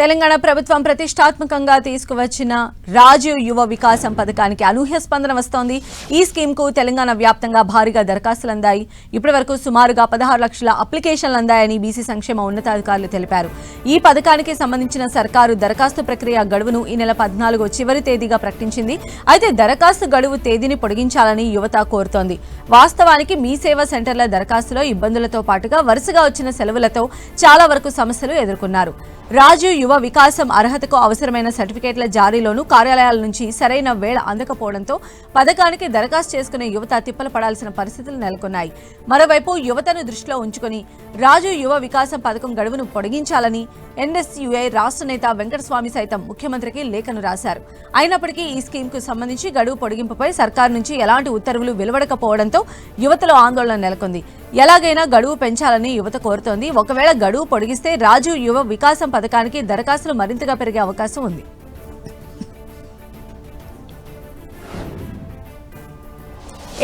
తెలంగాణ ప్రభుత్వం ప్రతిష్టాత్మకంగా తీసుకువచ్చిన రాజీవ్ యువ వికాసం పథకానికి అనూహ్య స్పందన వస్తోంది. ఈ స్కీమ్కు తెలంగాణ వ్యాప్తంగా భారీగా దరఖాస్తులు అందాయి. ఇప్పటి వరకు సుమారుగా పదహారు లక్షల అప్లికేషన్లు అందాయని బీసీ సంక్షేమ ఉన్నతాధికారులు తెలిపారు. ఈ పథకానికి సంబంధించిన సర్కారు దరఖాస్తు ప్రక్రియ గడువును ఈ నెల పద్నాలుగు చివరి తేదీగా ప్రకటించింది. అయితే దరఖాస్తు గడువు తేదీని పొడిగించాలని యువత కోరుతోంది. వాస్తవానికి మీ సేవా సెంటర్ల దరఖాస్తులో ఇబ్బందులతో పాటుగా వరుసగా వచ్చిన సెలవులతో చాలా వరకు సమస్యలు ఎదుర్కొన్నారు. రాజు యువ వికాసం అర్హతకు అవసరమైన సర్టిఫికేట్ల జారీలోనూ కార్యాలయాల నుంచి సరైన వేళ అందకపోవడంతో పథకానికి దరఖాస్తు చేసుకునే యువత తిప్పలు పడాల్సిన పరిస్థితులు నెలకొన్నాయి. మరోవైపు యువతను దృష్టిలో ఉంచుకొని రాజు యువ వికాసం పథకం గడువును పొడిగించాలని ఎన్ఎస్యుఐ రాష్ట్ర నేత వెంకటస్వామి సైతం ముఖ్యమంత్రికి లేఖను రాశారు. అయినప్పటికీ ఈ స్కీమ్కు సంబంధించి గడువు పొడిగింపుపై సర్కారు నుంచి ఎలాంటి ఉత్తర్వులు వెలువడకపోవడంతో యువతలో ఆందోళన నెలకొంది. ఎలాగైనా గడువు పెంచాలని యువత కోరుతోంది. ఒకవేళ గడువు పొడిగిస్తే రాజు యువ వికాసం పథకానికి దరఖాస్తులు మరింతగా పెరిగే అవకాశం ఉంది.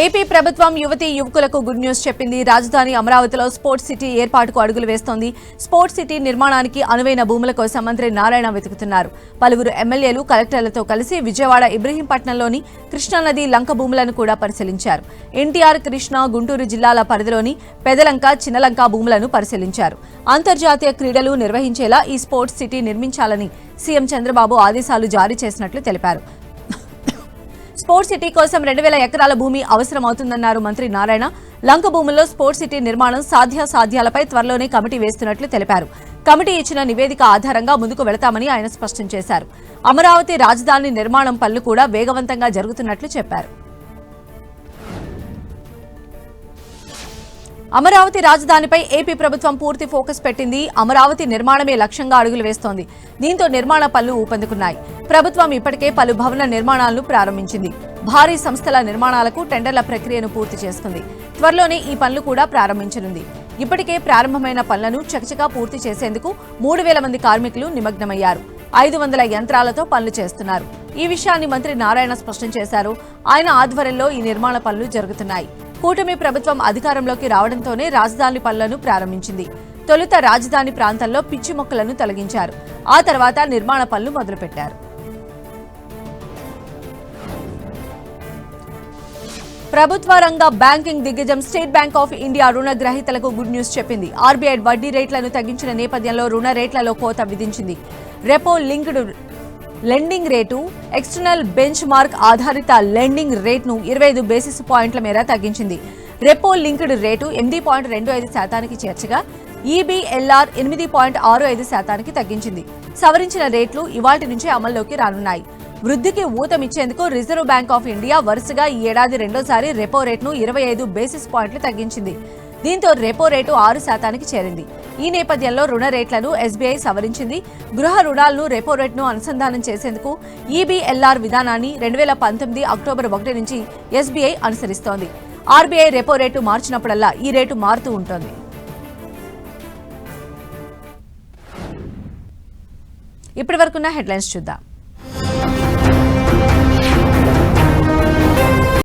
ఏపీ ప్రభుత్వం యువతి యువకులకు గుడ్ న్యూస్ చెప్పింది. రాజధాని అమరావతిలో స్పోర్ట్స్ సిటీ ఏర్పాటుకు అడుగులు వేస్తోంది. స్పోర్ట్స్ సిటీ నిర్మాణానికి అనువైన భూముల కోసం మంత్రి నారాయణ వెతుకుతున్నారు. పలువురు ఎమ్మెల్యేలు కలెక్టర్లతో కలిసి విజయవాడ ఇబ్రహీంపట్నంలోని కృష్ణానది లంక భూములను కూడా పరిశీలించారు. ఎన్టీఆర్ కృష్ణా గుంటూరు జిల్లాల పరిధిలోని పెదలంక చిన్నలంక భూములను పరిశీలించారు. అంతర్జాతీయ క్రీడలు నిర్వహించేలా ఈ స్పోర్ట్స్ సిటీ నిర్మించాలని సీఎం చంద్రబాబు ఆదేశాలు జారీ చేసినట్లు తెలిపారు. స్పోర్ట్స్ సిటీ కోసం రెండు వేల ఎకరాల భూమి అవసరమవుతుందన్నారు మంత్రి నారాయణ. లంక భూముల్లో స్పోర్ట్స్ సిటీ నిర్మాణం సాధ్యాసాధ్యాలపై త్వరలోనే కమిటీ వేస్తున్నట్లు తెలిపారు. కమిటీ ఇచ్చిన నివేదిక ఆధారంగా ముందుకు వెళతామని ఆయన స్పష్టం చేశారు. అమరావతి రాజధాని నిర్మాణం పనులు కూడా వేగవంతంగా జరుగుతున్నట్లు చెప్పారు. అమరావతి రాజధానిపై ఏపీ ప్రభుత్వం పూర్తి ఫోకస్ పెట్టింది. అమరావతి నిర్మాణమే లక్ష్యంగా అడుగులు వేస్తోంది. దీంతో నిర్మాణ పనులు ఊపందుకున్నాయి. ప్రభుత్వం ఇప్పటికే పలు భవన నిర్మాణాలను ప్రారంభించింది. భారీ సంస్థల నిర్మాణాలకు టెండర్ల ప్రక్రియను పూర్తి చేసుకుంది. త్వరలోనే ఈ పనులు కూడా ప్రారంభించనుంది. ఇప్పటికే ప్రారంభమైన పనులను చకచకా పూర్తి చేసేందుకు మూడు వేల మంది కార్మికులు నిమగ్నమయ్యారు. ఐదు వందల యంత్రాలతో పనులు చేస్తున్నారు. ఈ విషయాన్ని మంత్రి నారాయణ స్పష్టం చేశారు. ఆయన ఆధ్వర్యంలో ఈ నిర్మాణ పనులు జరుగుతున్నాయి. కూటమి ప్రభుత్వం అధికారంలోకి రావడంతోనే రాజధాని పనులను ప్రారంభించింది. తొలుత రాజధాని ప్రాంతంలో పిచ్చి మొక్కలను తొలగించారు. ఆ తర్వాత నిర్మాణ పనులు మొదలుపెట్టారు. ప్రభుత్వ రంగ బ్యాంకింగ్ దిగ్గజం స్టేట్ బ్యాంక్ ఆఫ్ ఇండియా రుణగ్రహీతలకు గుడ్ న్యూస్ చెప్పింది. ఆర్బీఐ వడ్డీ రేట్లను తగ్గించిన నేపథ్యంలో రుణ రేట్లలో కోత విధించింది. Repo linked lending rate external benchmark ఆధారిత లెండింగ్ రేట్ను ఇరవై ఐదు బేసిస్ పాయింట్ల మేర తగ్గించింది. రెపో లింక్డ్ రేటు ఎనిమిది పాయింట్ రెండు ఐదు శాతానికి చేర్చగా ఈబీఎల్ఆర్ ఎనిమిది పాయింట్ ఆరు ఐదు శాతానికి తగ్గించింది. సవరించిన రేట్లు ఇవాటి నుంచి అమల్లోకి రానున్నాయి. వృద్ధికి ఊతమిచ్చేందుకు రిజర్వ్ బ్యాంక్ ఆఫ్ ఇండియా వరుసగా ఈ ఏడాది రెండోసారి రెపో రేట్ను ఇరవై ఐదు బేసిస్ పాయింట్లు తగ్గించింది. దీంతో రెపో రేటు ఆరు శాతానికి చేరింది. ఈ నేపథ్యంలో రుణ రేట్లను ఎస్బీఐ సవరించింది. గృహ రుణాలను రెపో రేట్ను అనుసంధానం చేసేందుకు ఈబీఎల్ఆర్ విధానాన్ని రెండు వేల పంతొమ్మిది అక్టోబర్ ఒకటి నుంచి ఎస్బీఐ అనుసరిస్తోంది. ఆర్బీఐ రెపో రేటు మార్చినప్పుడల్లా ఈ రేటు మారుతూ ఉంటుంది. ఇప్పటి వరకున్న హెడ్లైన్స్ చూద్దాం.